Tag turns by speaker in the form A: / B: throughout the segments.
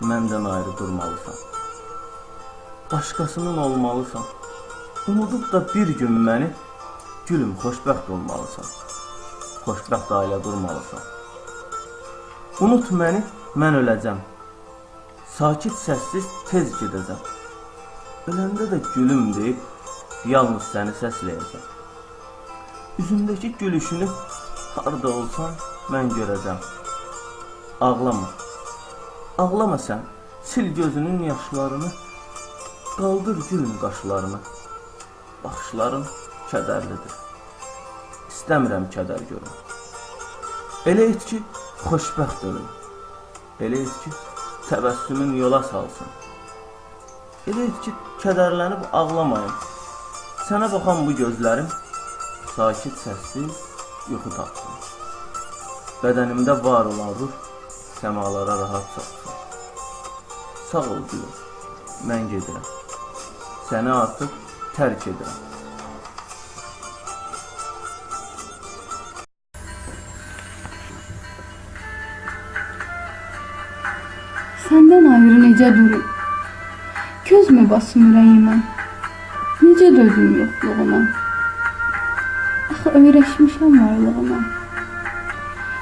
A: məndən ayrı durmalısan. Başqasının olmalısan. Unudub da bir gün məni gülüm xoşbəxt olmalısan. Xoşbəxt ailə durmalısan. Unut məni, mən öləcəm. Sakit, səssiz tez gedəcəm. Öləndə də gülüm deyib yalnız səni səsləyəcəm. Üzündəki gülüşünü harda olsan mən görəcəm. Ağlama. Ağlama sən. Sil gözünün yaşlarını. Qaldır gülün qaşlarını. Baxışların kədərlidir. İstəmirəm kədər görüm. Elə et ki, xoşbəxt ölüm. Elə et ki, təbəssümün yola salsın. Elə et ki, kədərlənib ağlamayım. Sənə baxan bu gözlərim sakit, səssiz yuxu tapsın. Bədənimdə var olan ruh səmalara rahat çatsın. Sağ ol gülüm, mən gedirəm. Səni artıq tərk edirəm.
B: Səndən ayrı necə durum? Göz mü basım ürəyimə? Necə dözüm yoxluğuna? Axı öyrəşmişəm varlığına.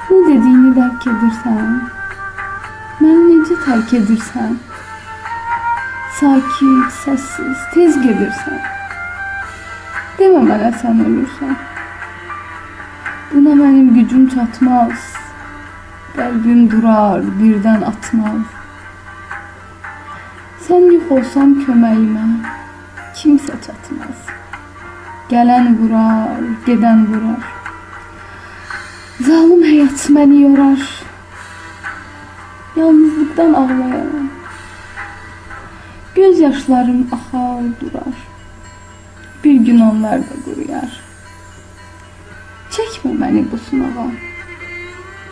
B: Nə dediyini dərk edirsən? Məni necə tərk edirsən? Sakit, səssiz, tez gedirsən. Demə mənə sən ölürsən. Buna mənim gücüm çatmaz. Qəlbim durar, birdən atmaz. Sən yox olsan köməyimə kimsə çatmaz. Gələn vurar, gedən vurar. Zalım həyat məni yorar. Yalnızlıqdan ağlayaram. Göz yaşlarım axar durar. Bir gün onlar da quruyar. Çəkmə məni bu sınağa.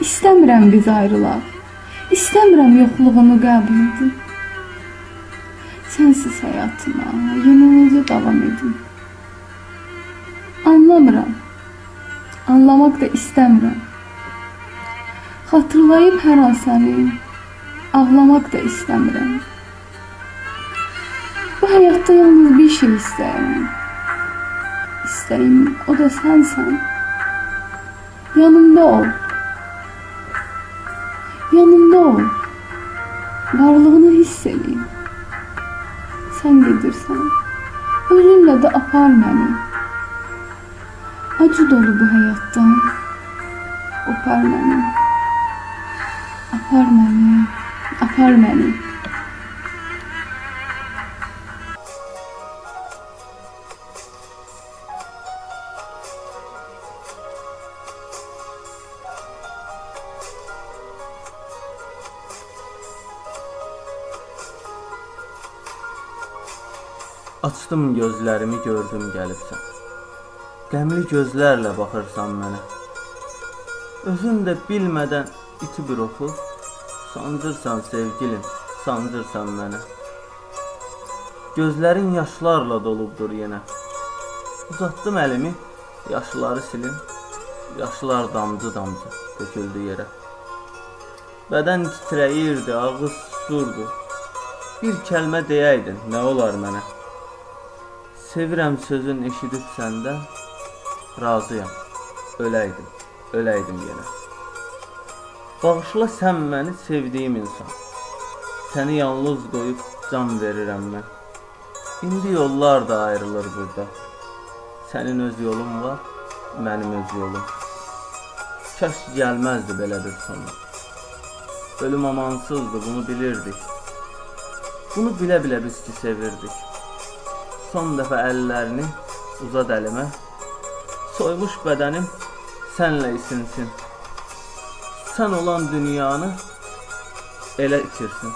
B: İstəmirəm biz ayrılaq. İstəmirəm yoxluğunu qəbul edim. Sensiz hayatıma yanılıcı davam edin. Anlamıram. Anlamak da istəmirəm. Xatırlayıb hər an səni ağlamaq da istəmirəm. Bu həyatda yalnız bir şey istəyirəm. İstəyim o da sənsən. Yanımda ol. Yanımda ol. Varlığını hiss edeyim. Sen gedirsən, özünlə də apar məni. Acı dolu bu həyatdan, opar məni. Apar məni, apar məni.
A: Açdım gözlərimi, gördüm gəlibsən. Qəmli gözlərlə baxırsan mənə. Özün də bilmədən iti bir oxu sancırsan sevgilim, sancırsan mənə. Gözlərin yaşlarla dolubdur yenə. Uzatdım əlimi, yaşları silim. Yaşlar damcı-damcı töküldü yerə. Bədən titrəyirdi, ağız susurdu. Bir kəlmə deyəydin, nə olar mənə? Sevirəm sözün eşidib səndən razıyam. Öləydim, öləydim yenə. Bağışla sən məni sevdiyim insan. Səni yalnız qoyub can verirəm mən. İndi yollar da ayrılır burada. Sənin öz yolun var, mənim öz yolum. Kaş gəlməzdi belə bir sonu. Ölüm amansızdı, bunu bilirdik. Bunu bilə-bilə biz ki sevirdik. Son dəfə əllərini uzad əlimə. Soymuş bədənim sənlə isinsin. Sən olan dünyanı elə itirsin.